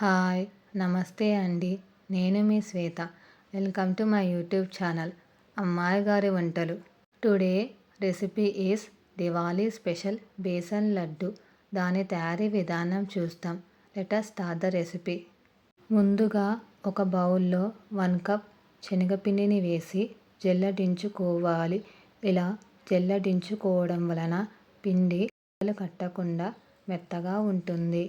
Hi నమస్తే అండి. నేను మీ Swetha. Welcome to my YouTube channel అమ్మాయి గారి వంటలు. Today recipe is Diwali special besan laddu. దాని తయారీ విధానం చూస్తాం. Let's start the recipe. ముందుగా ఒక బౌల్లో వన్ కప్ శనగపిండిని వేసి జల్లడించుకోవాలి. ఇలా జల్లడించుకోవడం వలన పిండి కట్టకుండా మెత్తగా ఉంటుంది.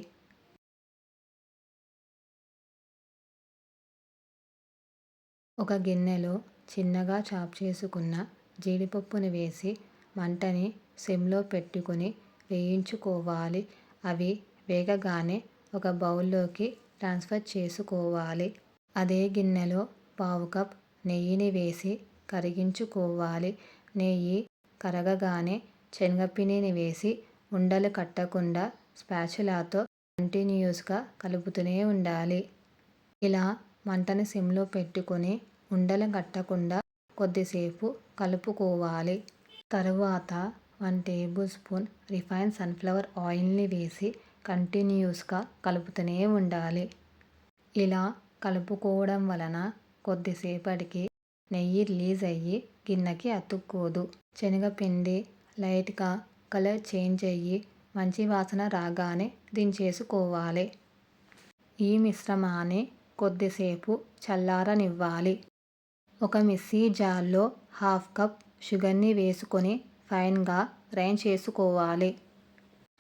ఒక గిన్నెలో చిన్నగా చాప్ చేసుకున్న జీడిపప్పుని వేసి మంటని సిమ్లో పెట్టుకుని వేయించుకోవాలి. అవి వేగగానే ఒక బౌల్లోకి ట్రాన్స్ఫర్ చేసుకోవాలి. అదే గిన్నెలో పావు కప్ నెయ్యిని వేసి కరిగించుకోవాలి. నెయ్యి కరగగానే శనగపిండిని వేసి ఉండలు కట్టకుండా స్పాచులాతో కంటిన్యూస్గా కలుపుతూనే ఉండాలి. ఇలా మంటని సిమ్లో పెట్టుకొని ఉండలు కట్టకుండా కొద్దిసేపు కలుపుకోవాలి. తరువాత one table spoon refined sunflower ఆయిల్ని వేసి కంటిన్యూస్గా కలుపుతూనే ఉండాలి. ఇలా కలుపుకోవడం వలన కొద్దిసేపటికి నెయ్యి రిలీజ్ అయ్యి గిన్నెకి అతుక్కోదు. శనగపిండి లైట్గా కలర్ చేంజ్ అయ్యి మంచి వాసన రాగానే దించేసుకోవాలి. ఈ మిశ్రమాన్ని కొద్దిసేపు చల్లారనివ్వాలి. ఒక మిక్సీ జార్లో హాఫ్ కప్ షుగర్ని వేసుకొని ఫైన్గా గ్రైండ్ చేసుకోవాలి.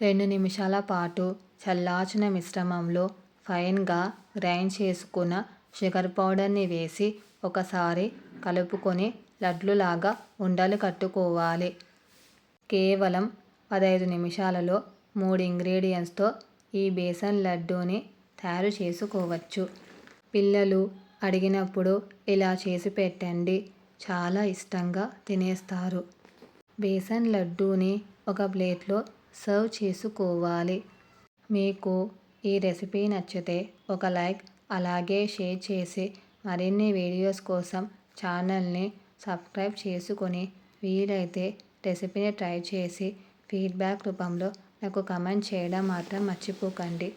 రెండు నిమిషాల పాటు చల్లార్చిన మిశ్రమంలో ఫైన్గా గ్రైండ్ చేసుకున్న షుగర్ పౌడర్ని వేసి ఒకసారి కలుపుకొని లడ్లులాగా ఉండలు కట్టుకోవాలి. కేవలం పదహైదు నిమిషాలలో మూడు ఇంగ్రీడియంట్స్తో ఈ బేసన్ లడ్డూని తయారు చేసుకోవచ్చు. పిల్లలు అడిగినప్పుడు ఇలా చేసి పెట్టండి. చాలా ఇష్టంగా తినేస్తారు. బేసన్ లడ్డూని ఒక ప్లేట్లో సర్వ్ చేసుకోవాలి. మీకు ఈ రెసిపీ నచ్చితే ఒక లైక్ అలాగే షేర్ చేసి మరిన్ని వీడియోస్ కోసం ఛానల్ని సబ్స్క్రైబ్ చేసుకొని వీలైతే రెసిపీని ట్రై చేసి ఫీడ్బ్యాక్ రూపంలో నాకు కమెంట్ చేయడం మాత్రం మర్చిపోకండి.